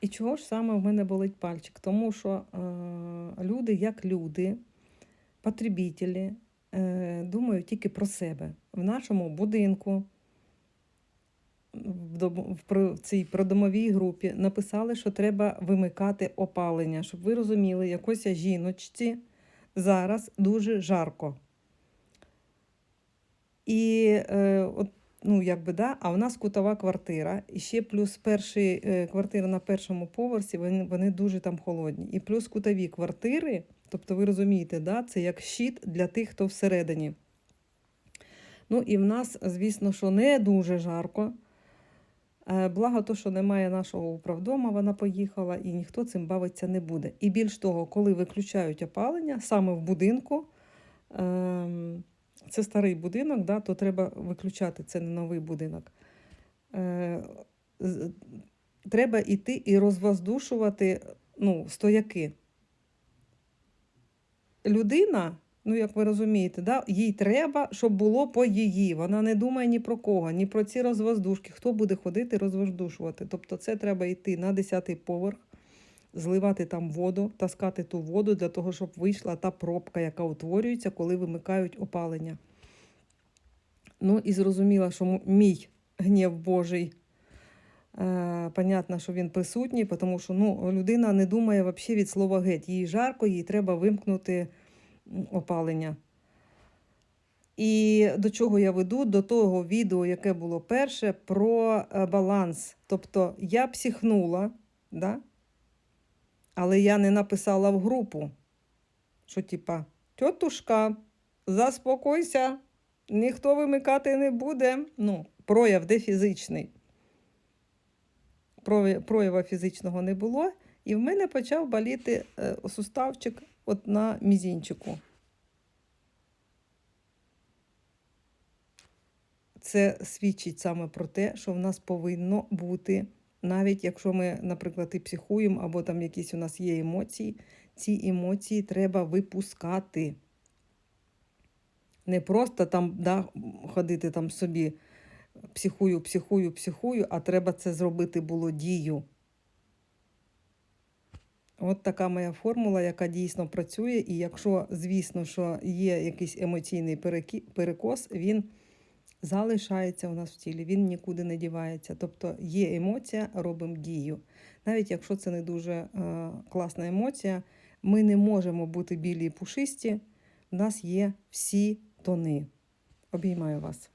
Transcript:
І чого ж саме в мене болить пальчик? Тому що е, люди, як люди, потребітелі, е, думають тільки про себе. В нашому будинку, в, цій продомовій групі написали, що треба вимикати опалення, щоб ви розуміли, якоїсь жіночці зараз дуже жарко. І е, от, ну, якби, да, а в нас кутова квартира, і ще плюс перші е, квартири на першому поверсі, вони, вони дуже там холодні. І плюс кутові квартири, тобто ви розумієте, да, це як щит для тих, хто всередині. Ну і в нас, звісно, що не дуже жарко. Е, Благо то, що немає нашого управдома, вона поїхала, і ніхто цим бавитися не буде. І більш того, коли виключають опалення саме в будинку, ем, це старий будинок, да, то треба виключати, це не новий будинок. Е, треба йти і розвоздушувати ну, стояки. Людина, ну як ви розумієте, да, їй треба, щоб було по її. Вона не думає ні про кого, ні про ці розвоздушки. Хто буде ходити розвоздушувати? Тобто це треба йти на 10-й поверх, зливати там воду, таскати ту воду для того, щоб вийшла та пробка, яка утворюється, коли вимикають опалення. Ну і зрозуміла, що мій гнів Божий. Е, понятно, що він присутній, тому що ну, людина не думає взагалі від слова геть. Їй жарко, їй треба вимкнути опалення. І до чого я веду? До того відео, яке було перше, про е, баланс. Тобто я психнула, да? Але я не написала в групу, що типа, тьотушка, заспокойся, ніхто вимикати не буде. Ну, прояв де фізичний. Прояв- Проява фізичного не було, і в мене почав боліти е, суставчик от на мізінчику. Це свідчить саме про те, що в нас повинно бути, навіть якщо ми, наприклад, і психуємо, або там якісь у нас є емоції, ці емоції треба випускати. Не просто там да, ходити там собі психую, психую, психую, а треба це зробити було дію. От така моя формула, яка дійсно працює. І якщо, звісно, що є якийсь емоційний перекос, він залишається у нас в тілі, він нікуди не дівається. Тобто є емоція, робимо дію. Навіть якщо це не дуже е, класна емоція, ми не можемо бути білі і пушисті. У нас є всі тони. Обіймаю вас.